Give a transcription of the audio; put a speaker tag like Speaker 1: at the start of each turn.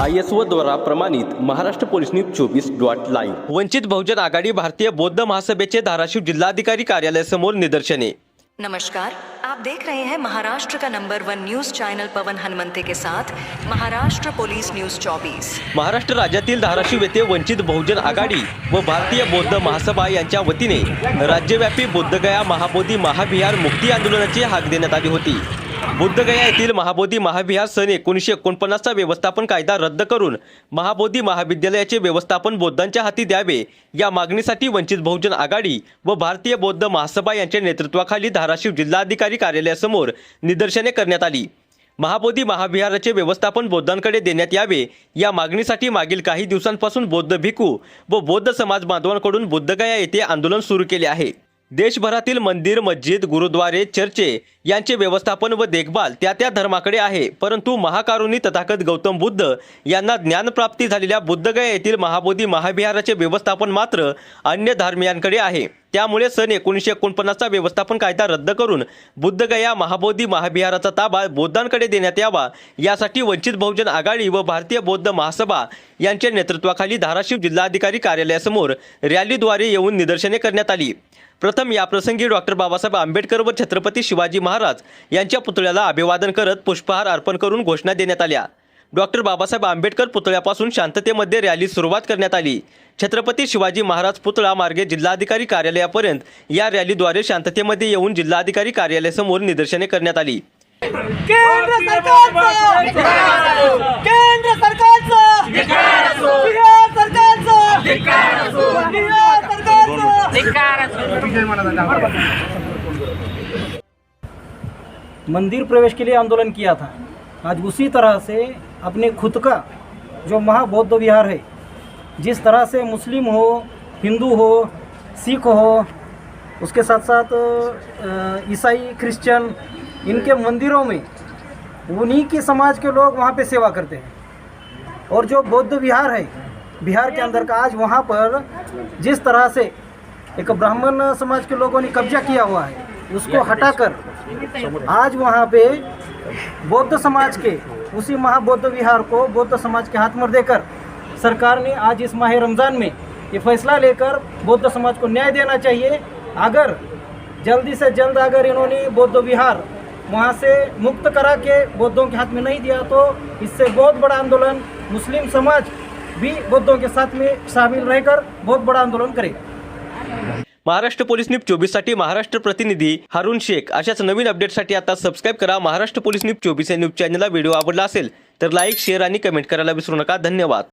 Speaker 1: I S O द्वारा प्रमाणित Maharashtra police news चोवीस डॉट लाईव्ह. वंचित बहुजन आघाडी भारतीय बौद्ध महासभेचे धाराशिव जिल्हाधिकारी कार्यालयासमोर निदर्शने.
Speaker 2: नमस्कार आप देख रहे हैं महाराष्ट्र का number one news channel Pavan Hanumante के साथ महाराष्ट्र पुलिस न्यूज 24
Speaker 1: महाराष्ट्र राज्यातील धाराशिव येथे वंचित बहुजन आघाडी व भारतीय बौद्ध महासभा यांच्या वतीने राज्यव्यापी बुद्धगया महाबोधी महाविहार मुक्ती आंदोलनाची हाक देण्यात आली होती. बुद्धगया येथील महाबोधी महाविहार सन एकोणीसशे एकोणपन्नासचा व्यवस्थापन कायदा रद्द करून महाबोधी महाविद्यालयाचे व्यवस्थापन बौद्धांच्या हाती द्यावे या मागणीसाठी वंचित बहुजन आघाडी व भारतीय बौद्ध महासभा यांच्या नेतृत्वाखाली धाराशिव जिल्हाधिकारी कार्यालयासमोर निदर्शने करण्यात आली. महाबोधी महाविहाराचे व्यवस्थापन बौद्धांकडे देण्यात यावे या मागणीसाठी मागील काही दिवसांपासून बौद्ध भिक्खू व बौद्ध समाज बांधवांकडून बुद्धगया येथे आंदोलन सुरू केले आहे. देशभरातील मंदिर मस्जिद गुरुद्वारे चर्चे यांचे व्यवस्थापन व देखभाल त्या त्या धर्माकडे आहे. परंतु महाकारुणी तथागत गौतम बुद्ध यांना ज्ञानप्राप्ती झालेल्या बुद्धगया येथील महाबोधी महाविहाराचे व्यवस्थापन मात्र अन्य धर्मियांकडे आहे. त्यामुळे सन एकोणीसशे एकोणपन्नासचा व्यवस्थापन कायदा रद्द करून बुद्धगया महाबोधी महाविहाराचा ताबा बौद्धांकडे देण्यात यावा यासाठी वंचित बहुजन आघाडी व भारतीय बौद्ध महासभा यांच्या नेतृत्वाखाली धाराशिव जिल्हाधिकारी कार्यालयासमोर रॅलीद्वारे येऊन निदर्शने करण्यात आली. प्रथम याप्रसंगी डॉक्टर बाबासाहेब आंबेडकर व छत्रपती शिवाजी महाराज यांच्या पुतळ्याला अभिवादन करत पुष्पहार अर्पण करून घोषणा देण्यात आल्या. डॉक्टर बाबासाहेब आंबेडकर पुतळ्यापासून शांततेमध्ये रॅली सुरुवात करण्यात आली. छत्रपती शिवाजी महाराज पुतळा मार्गे जिल्हाधिकारी कार्यालयापर्यंत या रॅलीद्वारे शांततेमध्ये येऊन जिल्हाधिकारी कार्यालयासमोर निदर्शने करण्यात आली.
Speaker 3: केंद्र सरकारचं! केंद्र सरकारचं! बिहार सरकारचं! बिहार सरकारचं! मंदिर प्रवेश के लिए आंदोलन किया था। आज उसी तरह से अपने खुद का जो महाबौद्ध विहार है, जिस तरह से मुस्लिम हो, हिंदू हो, सिख हो, उसके साथ साथ ईसाई, क्रिश्चियन, इनके मंदिरों में उन्हीं के समाज के लोग वहाँ पे सेवा करते हैं। और जो बौद्ध विहार है, बिहार के अंदर का आज वहाँ पर जिस तरह से एक ब्राह्मण समाज के लोगों ने कब्जा किया हुआ है, उसको हटाकर आज वहाँ पे बौद्ध समाज के उसी महाबौद्ध विहार को बौद्ध समाज के हाथ में देकर सरकार ने आज इस माह रमज़ान में ये फैसला लेकर बौद्ध समाज को न्याय देना चाहिए। अगर जल्दी से जल्द अगर इन्होंने बौद्ध विहार वहाँ से मुक्त करा के बौद्धों के हाथ में नहीं दिया तो इससे बहुत बड़ा आंदोलन मुस्लिम समाज भी बौद्धों के साथ में शामिल रहकर बहुत बड़ा आंदोलन करेगा।
Speaker 1: महाराष्ट्र पोलीस न्यूज चोवीससाठी महाराष्ट्र प्रतिनिधी हारून शेख. अशाच नवीन अपडेटसाठी आता सबस्क्राईब करा. महाराष्ट्र पोलीस न्यूज चोवीस या न्यूज चॅनलला व्हिडिओ आवडला असेल तर लाईक शेअर आणि कमेंट करायला विसरू नका. धन्यवाद.